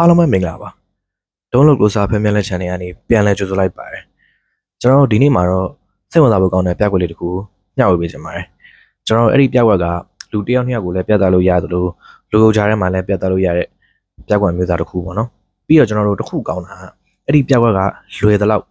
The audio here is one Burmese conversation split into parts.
အားလုံးပဲမင်္ဂလာပါဒုံးလို့ကိုစားဖမ်းမြက်လက် channel ကနေပြန်လဲကြိုဆိုလိုက်ပါတယ်ကျွန်တော်တို့ဒီနေ့မှာတော့စိတ်ဝင်စားဖို့ကောင်းတဲ့ပြကွက်လေးတစ်ခုမျှဝေပေးချင်ပါတယ်ကျွန်တော်တို့အဲ့ဒီပြကွက်ကလူတစ်ယောက်နှစ်ယောက်ကိုလည်းပြသလို့ရသလိုလူအုပ်ကြားထဲမှာလည်းပြသလို့ရတဲ့ပြကွက်မျိုးသားတစ်ခုပေါ့နော်ပြီးတော့ကျွန်တော်တို့တစ်ခုကောင်းတာကအဲ့ဒီပြကွက်ကလွယ်သလောက်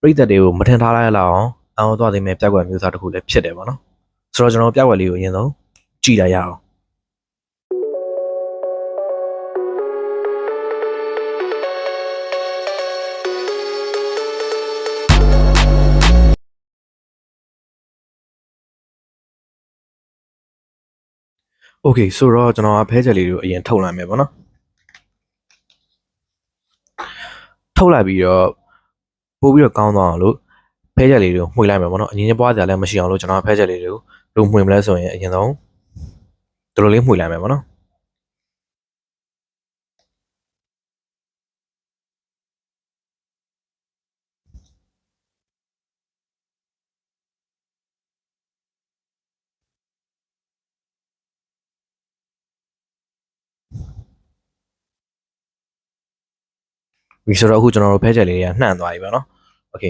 ပြိသက်တွေကိုမထင်ထားလိုက်ရလောက်အောင်အောင်သွားသိမဲ့ပြကွက်မျိုးသားတစ်ခုလည်းဖြစ်တယ်ပေါ့နော်ဆိုတော့ကျွန်တော်ပြကွက်လေးကိုအရင်ဆုံးကြည့်လိုက်ရအောင် โอเคဆိုတော့ကျွန်တော်ကဖဲချက်လေးတွေကိုအရင်ထုတ်လိုက်မယ်ပေါ့နော်ထုတ်လိုက်ပြီးတော့ပို့ပြီးတော့ကောင်းသွားအောင်လို့ဖဲချက်လေးတွေကိုမှွေလိုက်မယ်ပေါ့နော်အရင်ချင်းပွားကြလည်းမရှိအောင်လို့ကျွန်တော်ကဖဲချက်လေးတွေကိုလို့မှွေမလဲဆိုရင်အရင်ဆုံးဒီလိုလေးမှွေလိုက်မယ်ပေါ့နော် ဒီဆိုတော့အခုကျွန်တော်တို့ဖဲချက်လေးတွေကနှံ့သွားပြီပေါ့နော်โอเค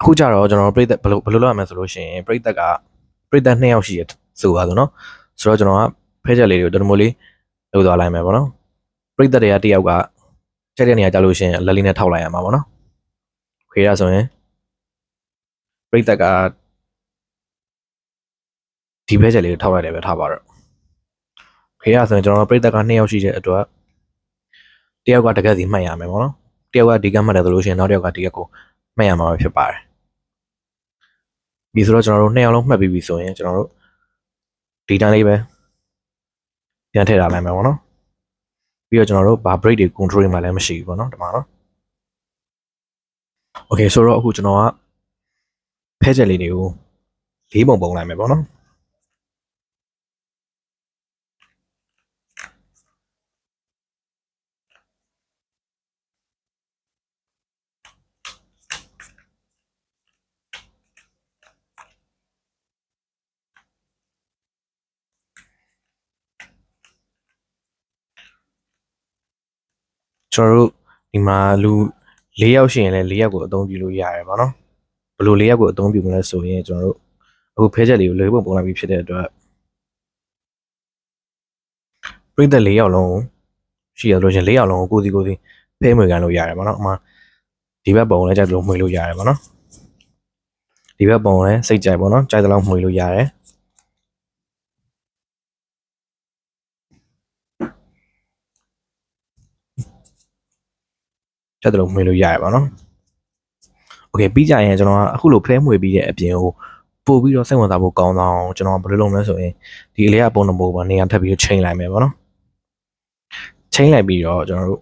အခုကြတော့ကျွန်တော်တို့ပြိသက်ဘယ်လိုဘယ်လိုလုပ်ရမလဲဆိုလို့ရှိရင်ပြိသက်ကပြိသက်2ယောက်ရှိရဆိုပါဆိုနော်ဆိုတော့ကျွန်တော်ကဖဲချက်လေးတွေကိုတော်တော်မိုးလေးလုပ်သွားလိုက်မယ်ပေါ့နော်ပြိသက်တွေကတစ်ယောက်ကချက်တဲ့နေရာကြလို့ရှိရင်လက်လေးနဲ့ထောက်လိုက်ရမှာပေါ့နော်ခေရဆိုရင်ပြိသက်ကဒီဖဲချက်လေးကိုထောက်လိုက်တယ်ပဲထားပါတော့ခေရဆိုရင်ကျွန်တော်တို့ပြိသက်က2ယောက်ရှိတဲ့အတွက် တယောက်ကတကက်စီမှတ်ရမယ်ပေါ့နော်တယောက်ကဒီကမှတ်တယ်ဆိုလို့ရှိရင်နောက်တယောက်ကဒီကက်ကိုမှတ်ရမှာပဲဖြစ်ပါတယ်ဒီဆိုတော့ကျွန်တော်တို့နှစ်ယောက်လုံးမှတ်ပြီးပြီဆိုရင်ကျွန်တော်တို့ဒီတန်းလေးပဲပြန်ထည့်ထားလိုက်မယ်ပေါ့နော်ပြီးတော့ကျွန်တော်တို့ဘာ break တွေ control တွေမှလည်းမရှိဘူးပေါ့နော်ဒီမှာနော် Okay ဆိုတော့အခုကျွန်တော်ကဖဲချက်လေးတွေကိုလေးပုံပုံလိုက်မယ်ပေါ့နော် ကျွန်တော်တို့ဒီမှာလူ၄ယောက်ရှိရင်လည်း၄ယောက်ကိုအသုံးပြုလို့ရတယ်ပေါ့နော်ဘယ်လို၄ယောက်ကိုအသုံးပြုမလဲဆိုရင်ကျွန်တော်တို့အခုဖဲချက်လေးကိုလေးပုံပုံလိုက်ပြီးဖြစ်တဲ့အတွက်ပြိသက်၄ယောက်လုံးရှိရလို့ရှင်၄ယောက်လုံးကိုကိုစီကိုစီဖဲမွေကန်လို့ရတယ်ပေါ့နော်အမှဒီဘက်ပုံလည်းကြိုက်လို့မှွေလို့ရတယ်ပေါ့နော်ဒီဘက်ပုံလည်းစိတ်ကြိုက်ပေါ့နော်ကြိုက်တဲ့လောက်မှွေလို့ရတယ် ကြိုက်တဲ့လောက်မှွေလို့ရတယ်ပေါ့နော်โอเคပြီးကြရင်ကျွန်တော်ကအခုလိုဖဲမွေပြီးတဲ့အပြင်ကိုပို့ပြီးတော့စိတ်ဝင်စားဖို့ကောင်းအောင်ကျွန်တော်ဘယ်လိုလုပ်မလဲဆိုရင်ဒီအလေးကပုံနံပါတ်ပေါ်နေရာထပ်ပြီးချိန်လိုက်မယ်ပေါ့နော်ချိန်လိုက်ပြီးတော့ကျွန်တော်တို့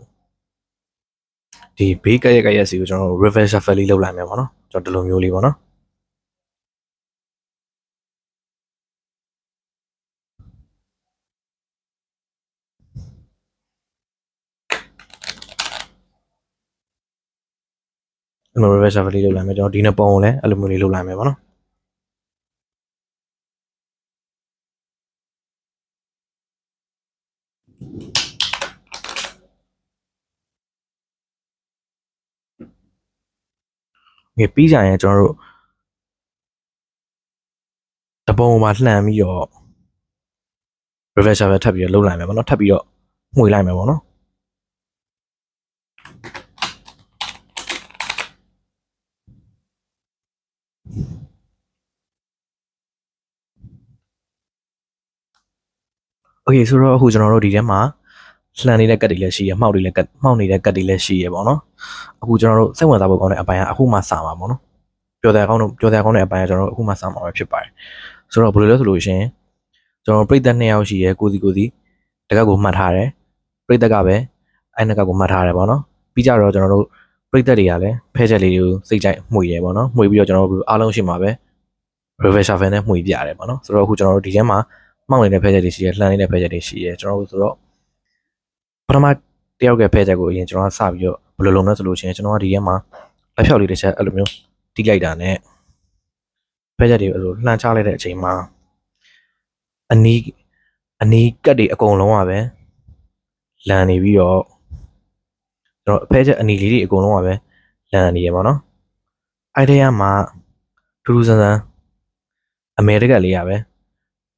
ဒီဘေးကရက်ကရက်စီကိုကျွန်တော်တို့ reverse shuffle လေးလုပ်လိုက်မယ်ပေါ့နော်ကျွန်တော်ဒီလိုမျိုးလေးပေါ့နော် အဲ့လို reverse shuffle လေးလုပ်လိုက်မယ်ကျွန်တော်ဒီနှစ်ပုံကိုလည်းအဲ့လိုမျိုးလေးလုပ်လိုက်မယ်ပေါ့နော်ငေပြီးကြရင်ကျွန်တော်တို့တပုံမှာလှန်ပြီးတော့ reverse shuffle ထပ်ပြီးတော့လုပ်လိုက်မယ်ပေါ့နော်ထပ်ပြီးတော့မှွေလိုက်မယ်ပေါ့နော် โอเคဆိုတော့အခုကျွန်တော်တို့ဒီထဲမှာလှန်နေတဲ့ကတ်တွေလည်းရှိရမှောက်တွေလည်းကတ်မှောက်နေတဲ့ကတ်တွေလည်းရှိရပေါ့နော်အခုကျွန်တော်တို့စိတ်ဝင်စားဖို့ကောင်းတဲ့အပိုင်းကအခုမှစမှာပေါ့နော်ပျော်တယ်ကောင်းတော့ပျော်တယ်ကောင်းတဲ့အပိုင်းကကျွန်တော်တို့အခုမှစမှာပဲဖြစ်ပါတယ်ဆိုတော့ဘယ်လိုလဲဆိုလို့ရှိရင်ကျွန်တော်ပြိသက်နှစ်ယောက်ရှိရကိုစီကိုစီတကက်ကိုမှတ်ထားတယ်ပြိသက်ကပဲအဲ့နှစ်ကက်ကိုမှတ်ထားတယ်ပေါ့နော်ပြီးကြတော့ကျွန်တော်တို့ပြိသက်တွေကလည်းဖဲချက်လေးတွေကိုစိတ်ကြိုက်မှွေတယ်ပေါ့နော်မှွေပြီးတော့ကျွန်တော်တို့အားလုံးရှိမှာပဲ reverse shuffle နဲ့မှွေပြရတယ်ပေါ့နော်ဆိုတော့အခုကျွန်တော်တို့ဒီထဲမှာ မောက်နေတဲ့ဖဲချက်တွေရှိရဲလှမ်းနေတဲ့ဖဲချက်တွေရှိရဲကျွန်တော်တို့ဆိုတော့ပထမတယောက်ကဖဲချက်ကိုအရင်ကျွန်တော်ကစပြီးတော့ဘယ်လိုလုပ်လဲဆိုလို့ရှိရင်ကျွန်တော်ကဒီထဲမှာလက်ဖြောက်လေးတစ်ချက်အဲ့လိုမျိုးတီးလိုက်တာနဲ့ဖဲချက်တွေအဲ့လိုလှမ်းချလိုက်တဲ့အချိန်မှာအနီးအနီးကတ်တွေအကုန်လုံးကပဲလန်နေပြီးတော့ကျွန်တော်အဖဲချက်အနီလေးတွေအကုန်လုံးကပဲလန်နေရပါတော့အဲ့ဒီကမှထူးထူးဆန်းဆန်းအမေရိကလေးရပဲ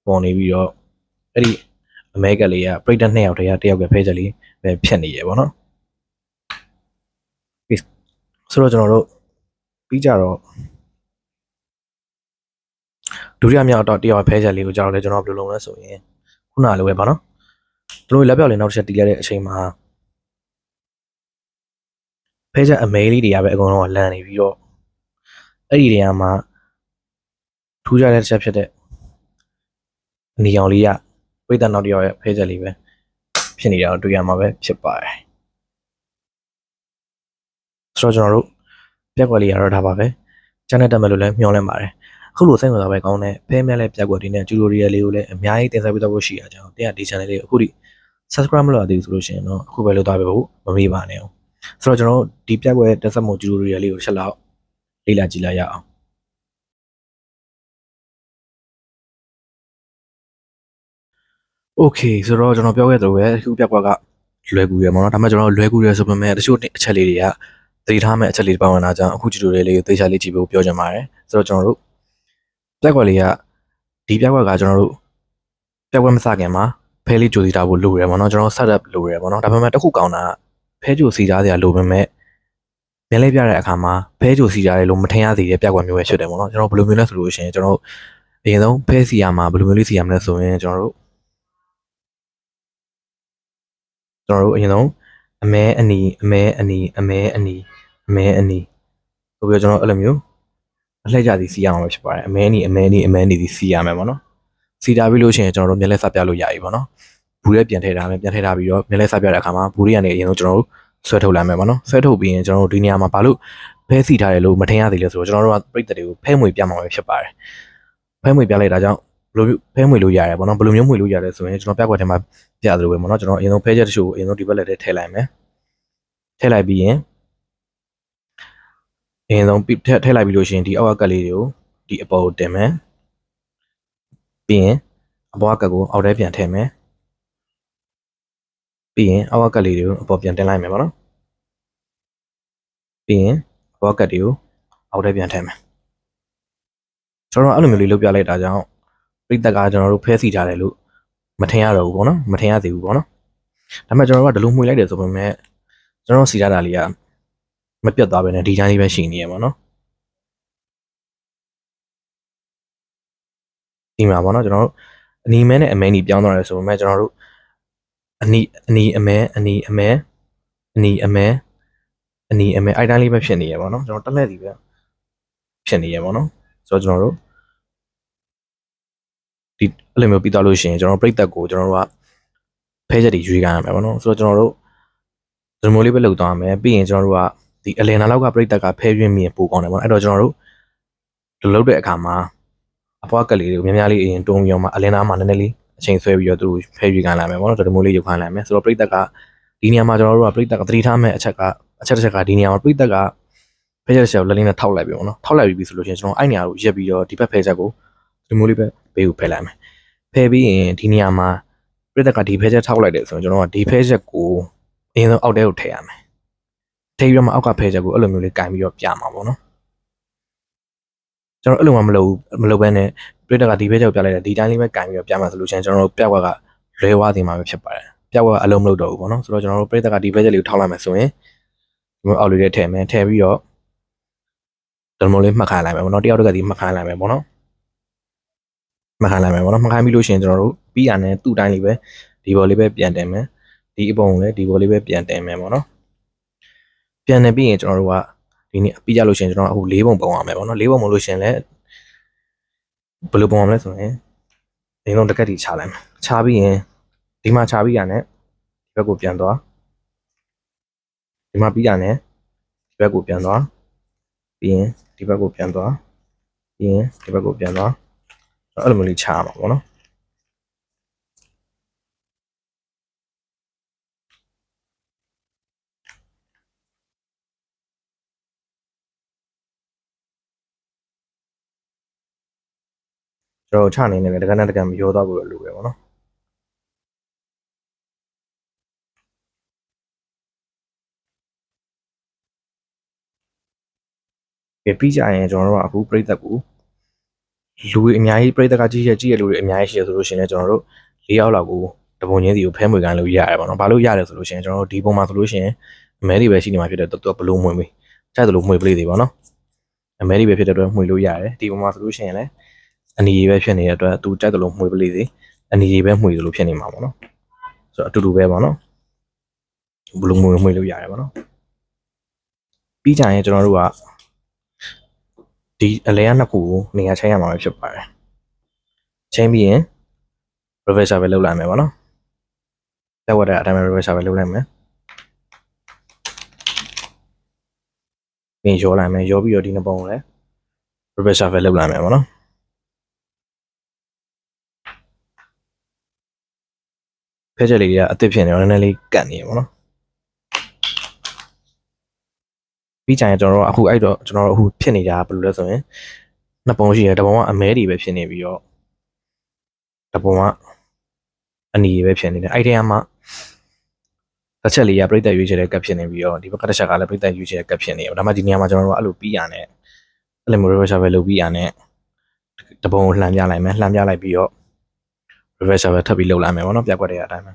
ပေါ်နေပြီးတော့အဲ့ဒီအမေရိကလေးကပရိသတ်နှစ်ယောက်တည်းကတယောက်ကဖဲချက်လေးပဲဖြစ်နေရပါတော့ဆိုတော့ကျွန်တော်တို့ပြီးကြတော့ဒုတိယမြောက်တော့တယောက်ဖဲချက်လေးကိုကြောက်လဲကျွန်တော်ဘယ်လိုလုပ်လဲဆိုရင်ခုနလိုပဲပါနော်တို့လက်ပြောက်လေးနောက်တစ်ချက်တီးလိုက်တဲ့အချိန်မှာဖဲချက်အမဲလေးတွေကပဲအကုန်လုံးကလန်နေပြီးတော့အဲ့ဒီတွေကမှထူးခြားတဲ့တစ်ချက်ဖြစ်တဲ့ အနီရောင်လေးကဝိသနောက်တယောက်ရဲ့ဖဲချက်လေးပဲဖြစ်နေတာကိုတွေ့ရမှာပဲဖြစ်ပါတယ်ဆိုတော့ကျွန်တော်တို့ပြက်ကွက်လေးရတော့ဒါပါပဲကျန်တဲ့တက်မဲ့လို့လည်းမျှော်လင့်ပါတယ်အခုလိုစိတ်ဝင်စားပဲကောင်းတဲ့ဖဲမြက်တဲ့ပြက်ကွက်ဒီနဲ့ကျူတိုရီယယ်လေးကိုလည်းအများကြီးတင်ဆက်ပေးတော့ဖို့ရှိတာကြောင့်တင်ကဒီ channel လေးကိုအခုထိ subscribe မလုပ်ရသေးဘူးဆိုလို့ရှိရင်တော့အခုပဲလုပ်သွားပေးဖို့မမေ့ပါနဲ့အောင်ဆိုတော့ကျွန်တော်တို့ဒီပြက်ကွက်တက်ဆက်မှုကျူတိုရီယယ်လေးကိုချက်လောက်လေ့လာကြည့်လိုက်ရအောင် Okay ဆိုတော့ကျွန်တော်ပြောခဲ့သလိုပဲအခုပြက်ကွက်ကလွယ်ကူရယ်ပေါ့နော်ဒါပေမဲ့ကျွန်တော်လွယ်ကူရယ်ဆိုပေမဲ့တချို့အချက်လေးတွေကသတိထားမဲ့အချက်လေးတွေပါဝင်လာကြအောင်အခုကျူတိုရီယယ်လေးကိုသေချာလေးကြည့်ဖို့ပြောချင်ပါတယ်ဆိုတော့ကျွန်တော်တို့ပြက်ကွက်လေးကဒီပြက်ကွက်ကကျွန်တော်တို့ပြက်ကွက်မစခင်မှာဖဲလေးကြိုစီထားဖို့လိုရယ်ပေါ့နော်ကျွန်တော် setup လိုရယ်ပေါ့နော်ဒါပေမဲ့တစ်ခုကောင်းတာကဖဲကြိုစီထားစရာလိုပေမဲ့မြင်လေးပြတဲ့အခါမှာဖဲကြိုစီထားတယ်လို့မထင်ရသေးတဲ့ပြက်ကွက်မျိုးပဲဖြစ်တယ်ပေါ့နော်ကျွန်တော်ဘယ်လိုမျိုးလဲဆိုလို့ရှိရင်ကျွန်တော်အရင်ဆုံးဖဲစီရမှာဘယ်လိုမျိုးလေးစီရမလဲဆိုရင်ကျွန်တော်တို့ ကျွန်တော်တို့အရင်ဆုံးအမဲအနီအမဲအနီအမဲအနီအမဲအနီဆိုပြီးတော့ကျွန်တော်အဲ့လိုမျိုးအလှည့်ကြသည်စီရအောင်ပဲဖြစ်ပါတယ်အမဲအနီအမဲအနီအမဲအနီသည်စီရမယ်ပေါ့နော်စီတာပြီးလို့ရှိရင်ကျွန်တော်တို့မျက်လက်စပြလို့ရပြီပေါ့နော်ဘူးရဲပြန်ထည့်ထားမယ်ပြန်ထည့်ထားပြီးတော့မျက်လက်စပြတဲ့အခါမှာဘူးတွေကနေအရင်ဆုံးကျွန်တော်တို့ဆွဲထုတ်လိုက်မယ်ပေါ့နော်ဆွဲထုတ်ပြီးရင်ကျွန်တော်တို့ဒီနေရာမှာဘာလို့ဖဲစီထားတယ်လို့မထင်ရသေးလဲဆိုတော့ကျွန်တော်တို့ကပြိတ္တတွေကိုဖဲမွေပြမှာပဲဖြစ်ပါတယ်ဖဲမွေပြလိုက်တာကြောင့် ဘယ်လိုဖဲမွေလို့ရတယ်ပေါ့နော်ဘယ်လိုမျိုးမွေလို့ရတယ်ဆိုရင်ကျွန်တော်ပြက်ကွက်ထဲမှာပြသလိုပဲပေါ့နော်ကျွန်တော်အရင်ဆုံးဖဲချက်တချို့ကိုအရင်ဆုံးဒီဘက်လက်ထဲထည့်လိုက်မယ်ထည့်လိုက်ပြီးရင်အရင်ဆုံးထည့်ထည့်လိုက်ပြီးလို့ရှိရင်ဒီအောက်ကကတ်လေးတွေကိုဒီအပေါ်ကိုတင်မယ်ပြီးရင်အပေါ်ကကတ်ကိုအောက်ထဲပြန်ထည့်မယ်ပြီးရင်အောက်ကကတ်လေးတွေကိုအပေါ်ပြန်တင်လိုက်မယ်ပေါ့နော်ပြီးရင်အပေါ်ကတ်တွေကိုအောက်ထဲပြန်ထည့်မယ်ကျွန်တော်အဲ့လိုမျိုးလေးလုပ်ပြလိုက်တာကြောင့် ပြိတ္တကကျွန်တော်တို့ဖဲစီထားတယ်လို့မထင်ရတော့ဘူးပေါ့နော်မထင်ရသေးဘူးပေါ့နော်ဒါပေမဲ့ကျွန်တော်တို့ကဒီလိုမှွေလိုက်တယ်ဆိုပေမဲ့ကျွန်တော်စီထားတာလေးကမပြတ်သွားပဲနဲ့ဒီတိုင်းလေးပဲရှိနေရပါတော့ဒီမှာပေါ့နော်ကျွန်တော်တို့အနီမဲနဲ့အမဲနီပြောင်းသွားတယ်ဆိုပေမဲ့ကျွန်တော်တို့အနီအနီအမဲအနီအမဲအနီအမဲအနီအမဲအိုက်တိုင်းလေးပဲဖြစ်နေရပါတော့ကျွန်တော်တက်လက်စီပဲဖြစ်နေရပါတော့ဆိုတော့ကျွန်တော်တို့ ဒီအဲ့လိုမျိုးပြီးသွားလို့ရှိရင်ကျွန်တော်ပြိတက်ကိုကျွန်တော်တို့ကဖဲချက်တွေရွေးခိုင်းရမယ်ပေါ့နော်ဆိုတော့ကျွန်တော်တို့ဒီမိုးလေးပဲလုပ်သွားမယ်ပြီးရင်ကျွန်တော်တို့ကဒီအလင်နာလောက်ကပြိတက်ကဖဲရွေးမြင်ပိုကောင်းတယ်ပေါ့နော်အဲ့တော့ကျွန်တော်တို့ဒီလုပ်တဲ့အခါမှာအပွားကလေးတွေကိုများများလေးအရင်တုံးပြီးတော့မှအလင်နာမှာနည်းနည်းလေးအချိန်ဆွဲပြီးတော့သူတို့ဖဲရွေးခိုင်းလာမယ်ပေါ့နော်ဒီမိုးလေးရုပ်ခိုင်းလာမယ်ဆိုတော့ပြိတက်ကဒီနေရာမှာကျွန်တော်တို့ကပြိတက်ကသတိထားမဲ့အချက်ကအချက်တစ်ချက်ကဒီနေရာမှာပြိတက်ကဖဲချက်တစ်ချက်ကိုလက်လေးနဲ့ထောက်လိုက်ပြီပေါ့နော်ထောက်လိုက်ပြီဆိုလို့ရှိရင်ကျွန်တော်အဲ့နေရာကိုရက်ပြီးတော့ဒီဘက်ဖဲချက်ကိုဒီမိုးလေးပဲ ဘေးကိုဖဲလိုက်မယ်ဖဲပြီးရင်ဒီနေရာမှာပြိတက်ကဒီဖဲချက်ထောက်လိုက်တယ်ဆိုရင်ကျွန်တော်ကဒီဖဲချက်ကိုအရင်ဆုံးအောက်ထဲကိုထည့်ရမယ်ထည့်ပြီးတော့မှအောက်ကဖဲချက်ကိုအဲ့လိုမျိုးလေးကင်ပြီးတော့ပြမှာပေါ့နော်ကျွန်တော်အဲ့လိုမှမလုပ်ဘူးမလုပ်ဘဲနဲ့ပြိတက်ကဒီဖဲချက်ကိုပြလိုက်တယ်ဒီတိုင်းလေးပဲကင်ပြီးတော့ပြမှာဆိုလို့ရှိရင်ကျွန်တော်တို့ပြက်ကွက်ကလွဲဝါးတင်မှာပဲဖြစ်ပါတယ်ပြက်ကွက်ကအလုံးမလုပ်တော့ဘူးပေါ့နော်ဆိုတော့ကျွန်တော်တို့ပြိတက်ကဒီဖဲချက်လေးကိုထောက်လိုက်မယ်ဆိုရင်ဒီမှာအောက်လေးထဲထည့်မယ်ထည့်ပြီးတော့ဒလမိုလေးမှတ်ခိုင်းလိုက်မယ်ပေါ့နော်တယောက်တက်ကဒီမှတ်ခိုင်းလိုက်မယ်ပေါ့နော် မှတ်ခိုင်းလိုက်မယ်ပေါ့နော်မှတ်ခိုင်းပြီးလို့ရှိရင်ကျွန်တော်တို့ပြီးရတဲ့သူ့တိုင်းလေးပဲဒီဘော်လေးပဲပြန်တင်မယ်ဒီအပုံကိုလည်းဒီဘော်လေးပဲပြန်တင်မယ်ပေါ့နော်ပြန်နေပြီးရင်ကျွန်တော်တို့ကဒီနေ့ပြီးကြလို့ရှိရင်ကျွန်တော်အခု၄ပုံပုံရမယ်ပေါ့နော်၄ပုံပုံလို့ရှိရင်လည်းဘယ်လိုပုံရမလဲဆိုရင်ဒီလုံးတကက်တီချလိုက်မယ်ချပြီးရင်ဒီမှာချပြီးရတဲ့ဒီဘက်ကိုပြန်သွားဒီမှာပြီးရတဲ့ဒီဘက်ကိုပြန်သွားပြီးရင်ဒီဘက်ကိုပြန်သွားပြီးရင်ဒီဘက်ကိုပြန်သွား အဲ့လိုမျိုးလေးချရမှာပေါ့နော်ကျွန်တော်ချနေနေလေတကန်းတကန်းမရောသွားဘူးလို့လိုပဲပေါ့နော်ပြပြီးကြရင်ကျွန်တော်တို့ကအခုပြိသက်ကို လူတွေအများကြီးပြိသက်ကကြည့်ရကြည့်ရလူတွေအများကြီးရှိရဆိုလို့ရှိရင်လည်းကျွန်တော်တို့၄ယောက်လောက်ကိုတပုံချင်းစီကိုဖဲမွေခိုင်းလို့ရတယ်ပေါ့နော်ဘာလို့ရတယ်ဆိုလို့ရှိရင်ကျွန်တော်တို့ဒီပုံမှာဆိုလို့ရှိရင်အမဲတွေပဲရှိနေမှာဖြစ်တဲ့တော့သူကဘလို့မွေပြီကြိုက်တယ်လို့မွေပလေးတွေပေါ့နော်အမဲတွေပဲဖြစ်တဲ့အတွက်မွေလို့ရတယ်ဒီပုံမှာဆိုလို့ရှိရင်လည်းအနီကြီးပဲဖြစ်နေတဲ့အတွက်သူကြိုက်တယ်လို့မွေပလေးတွေအနီကြီးပဲမွေလို့ဖြစ်နေမှာပေါ့နော်ဆိုတော့အတူတူပဲပေါ့နော်ဘလို့မွေမွေလို့ရတယ်ပေါ့နော်ပြီးကြရင်ကျွန်တော်တို့က ဒီအလဲရနှစ်ခုကိုနေရာချိန်ရမှာပဲဖြစ်ပါတယ်ချိန်ပြီးရင် reverse ပဲလုပ်လိုက်မယ်ပေါ့နော်တက်ဝတ်တဲ့အတိုင်းပဲ reverse ပဲလုပ်လိုက်မယ်ပြင်ရောလိုက်မယ်ရောပြီးတော့ဒီနှစ်ပုံကိုလည်း reverse ပဲလုပ်လိုက်မယ်ပေါ့နော်ဖက်ချက်လေးတွေကအသစ်ဖြစ်နေတော့နည်းနည်းလေးကတ်နေရပေါ့နော် ပြီးကြရင်ကျွန်တော်တို့အခုအဲ့တော့ကျွန်တော်တို့အခုဖြစ်နေတာဘယ်လိုလဲဆိုရင်နှစ်ပုံရှိတယ်တစ်ပုံကအမဲတွေပဲဖြစ်နေပြီးတော့တစ်ပုံကအနီပဲဖြစ်နေတယ်အဲ့ဒီကမှတစ်ချက်လေးကပြိတ္တရွေးချယ်တဲ့ကပ်ဖြစ်နေပြီးတော့ဒီဘက်ကတစ်ချက်ကလည်းပြိတ္တရွေးချယ်တဲ့ကပ်ဖြစ်နေတယ်ဒါမှဒီနေရာမှာကျွန်တော်တို့ကအဲ့လိုပြီးရနဲ့အဲ့လိုမျိုး reverse ပဲလုပ်ပြီးရနဲ့တစ်ပုံကိုလှန်ပြလိုက်မယ်လှန်ပြလိုက်ပြီးတော့ reverse ပဲထပ်ပြီးလုပ်လိုက်မယ်ပေါ့နော်ပြက်ကွက်တဲ့အတိုင်းပဲ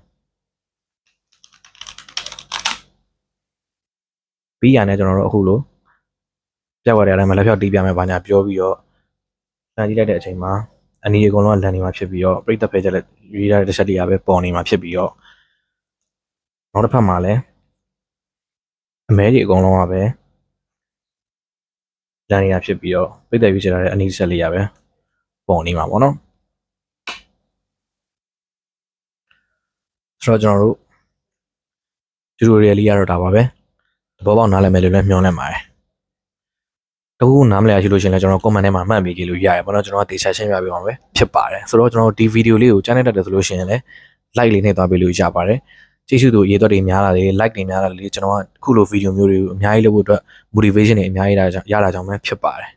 ပြီးရနဲ့ကျွန်တော်တို့အခုလိုပြက်ကွက်တဲ့အတိုင်းမှာလက်ဖြောက်တီးပြမယ်ဘာညာပြောပြီးတော့လှန်ကြည့်လိုက်တဲ့အချိန်မှာအနီအကုန်လုံးကလန်နေမှာဖြစ်ပြီးတော့ပြိတ္တဖဲချက်လက်ရွေးရတဲ့တစ်ချက်တွေကပဲပေါ်နေမှာဖြစ်ပြီးတော့နောက်တစ်ဖက်မှာလည်းအမဲကြီးအကုန်လုံးကပဲလန်နေတာဖြစ်ပြီးတော့ပြိတ္တရွေးချယ်ထားတဲ့အနီဆက်လေးရပဲပေါ်နေမှာပေါ့နော်ဆိုတော့ကျွန်တော်တို့တူတိုရီယယ်လေးရတော့ဒါပါပဲသ ဘောပေါက်နားလည်မယ်လို့လည်းမျှော်လင့်ပါတယ်တခုခုနားမလည်ရရှိလို့ရှရင်လည်းကျွန်တော် comment ထဲမှာမှတ်ပေးကြည့်လို့ရတယ်ပေါ့နော်ကျွန်တော်ကတေချာရှင်းပြပေးပါမယ်ဖြစ်ပါတယ်ဆိုတော့ကျွန်တော်ဒီဗီဒီယိုလေးကိုကြားနေတတ်တယ်ဆိုလို့ရှရင်လည်း like လေးနဲ့သွားပေးလို့ရပါတယ်ကြည့်ရှုသူရေတော့တွေများလာတယ် like တွေများလာတယ်ကျွန်တော်ကခုလိုဗီဒီယိုမျိုးတွေကိုအများကြီးလုပ်ဖို့အတွက် motivation တွေအများကြီးရတာကြောင့်ရတာကြောင့်ပဲဖြစ်ပါတယ်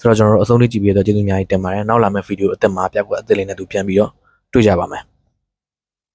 ဆိုတော့ကျွန်တော်တို့အဆုံးလေးကြည့်ပြီးတော့ကျေးဇူးအများကြီးတင်ပါတယ်နောက်လာမယ့်ဗီဒီယိုအသက်မှာပြကွက်အသက်လေးနဲ့သူပြန်ပြီးတော့တွေ့ကြပါမယ်